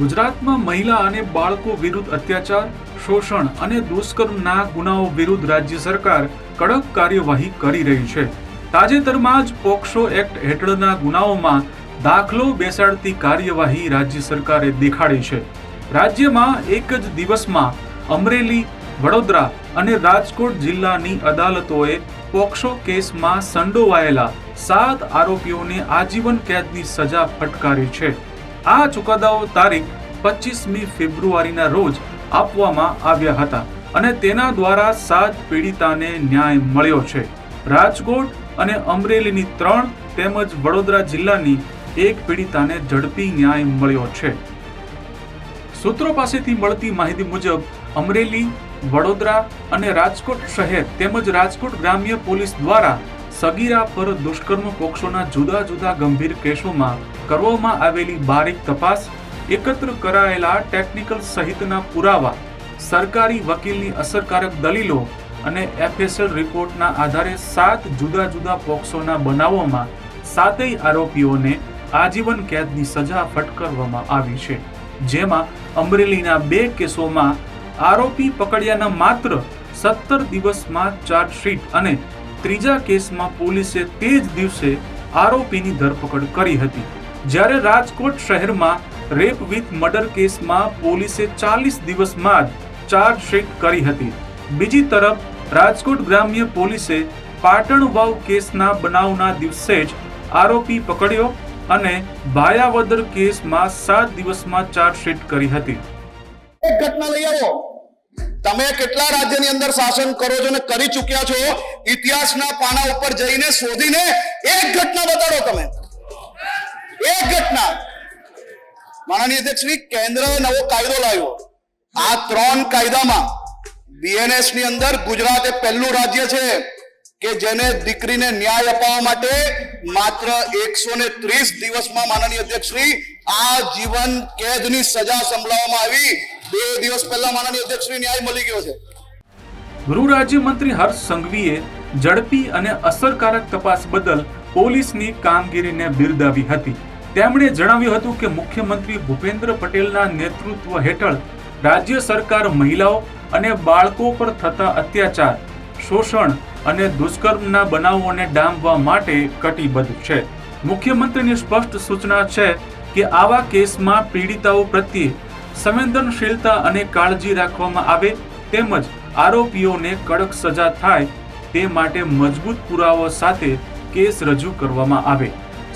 ગુજરાતમાં મહિલા અને બાળકો વિરુદ્ધ અત્યાચાર, શોષણ અને દુષ્કર્મના ગુનાઓ વિરુદ્ધ રાજ્ય સરકાર કડક કાર્યવાહી કરી રહી છે. તાજેતરમાં જ પોક્સો એક્ટ હેઠળના ગુનાઓમાં દાખલો બેસાડતી કાર્યવાહી રાજ્ય સરકારે દેખાડી છે. રાજ્યમાં એક જ દિવસમાં અમરેલી, વડોદરા અને રાજકોટ જિલ્લાની અદાલતોએ પોક્સો કેસમાં સંડોવાયેલા સાત આરોપીઓને આજીવન કેદની સજા ફટકારી છે. આ ચુકાદાઓ તારીખ પચીસમી ફેબ્રુઆરીના રોજ આપવામાં આવ્યા હતા અને તેના દ્વારા સાત પીડિતાને ન્યાય મળ્યો છે. રાજકોટ અને અમરેલીની ત્રણ તેમજ વડોદરા જિલ્લાની એક પીડિતાને ઝડપી ન્યાય મળ્યો છે. સૂત્રો પાસેથી મળતી માહિતી મુજબ, અમરેલી, વડોદરા અને રાજકોટ શહેર તેમજ રાજકોટ ગ્રામ્ય પોલીસ દ્વારા સગીરા પર દુષ્કર્મ પોક્ષોના જુદા જુદા ગંભીર કેસોમાં કરવામાં આવેલી બારીક તપાસ એકત્ર કરાયેલા ટેકનિકલ સહિતના પુરાવા, સરકારી વકીલની અસરકારક દલીલો અને એફએસએલ રિપોર્ટના આધારે સાત જુદા જુદા પોક્સોના બનાવોમાં સાતેય આરોપીઓને આજીવન કેદની સજા ફટકારવામાં આવી છે. જેમાં અમરેલીના બે કેસોમાં આરોપી પકડ્યાના માત્ર સત્તર દિવસમાં ચાર્જશીટ અને ત્રીજા કેસમાં પોલીસે તે જ દિવસે આરોપીની ધરપકડ કરી હતી. જ્યારે રાજકોટ શહેરમાં રેપ વિથ મર્ડર કેસમાં પોલીસે ચાલીસ દિવસમાં જ ચાર્જશીટ કરી હતી. બીજી તરફ, રાજકોટ ગ્રામ્ય પોલીસે પાટણ વાવ કેસના બનાવના દિવસે જ આરોપી પકડ્યો અને ભાયાવદર કેસમાં સાત દિવસમાં ચાર્જશીટ કરી હતી. એક ઘટના લઈ આવો. તમે કેટલા રાજ્યની અંદર શાસન કરો છો ને કરી ચૂક્યા છો? ઇતિહાસના પાના ઉપર જઈને શોધીને એક ઘટના બતાડો તમે. એક ઘટના. માનનીય અધ્યક્ષ શ્રી, કેન્દ્ર નવો કાયદો લાવ્યો. આ ત્રણ કાયદામાં બીએનએસની અંદર ગુજરાત એ પહેલું રાજ્ય છે કે જેને દીકરીને ન્યાય અપાવવા માટે માત્ર એકસો ને ત્રીસ દિવસમાં માનનીય અધ્યક્ષ શ્રી, આ જીવન કેદની સજા સંભળાવવામાં આવી. બે દિવસ પહેલા માનનીય અધ્યક્ષ શ્રી ન્યાય મળી ગયો છે. ગૃહ રાજ્યમંત્રી હર્ષ સંઘવીએ ઝડપી અને અસરકારક તપાસ બદલ પોલીસની કામગીરીને બિરદાવી હતી. તેમણે જણાવ્યું હતું કે મુખ્યમંત્રી ભૂપેન્દ્ર પટેલના નેતૃત્વ હેઠળ રાજ્ય સરકાર મહિલાઓ અને બાળકો પર થતા અત્યાચાર, શોષણ અને દુષ્કર્મના બનાવોને ડામવા માટે કટિબદ્ધ છે. મુખ્યમંત્રીની સ્પષ્ટ સૂચના છે કે આવા કેસમાં પીડિતાઓ પ્રત્યે સંવેદનશીલતા અને કાળજી રાખવામાં આવે તેમજ આરોપીઓને કડક સજા થાય તે માટે મજબૂત પુરાવા સાથે કેસ રજૂ કરવામાં આવે.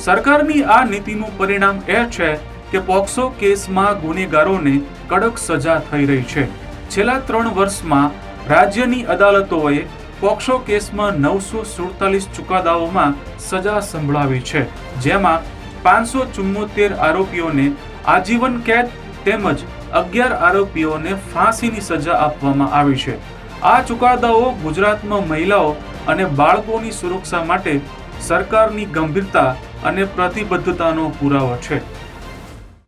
સરકારની આ નીતિનું પરિણામ એ છે કે પોક્સો કેસમાં ગુનેગારોને કડક સજા થઈ રહી છે. છેલ્લા ત્રણ વર્ષમાં રાજ્યની અદાલતોએ પોક્સો કેસમાં નવસો સુડતાલીસ ચુકાદાઓમાં સજા સંભળાવી છે. જેમાં પાંચસો ચુમ્મોતેર આરોપીઓને આજીવન કેદ તેમજ અગિયાર આરોપીઓને ફાંસીની સજા આપવામાં આવી છે. આ ચુકાદાઓ ગુજરાતમાં મહિલાઓ અને બાળકોની સુરક્ષા માટે સરકારની ગંભીરતા અને પ્રતિબદ્ધતાનો પુરાવો છે.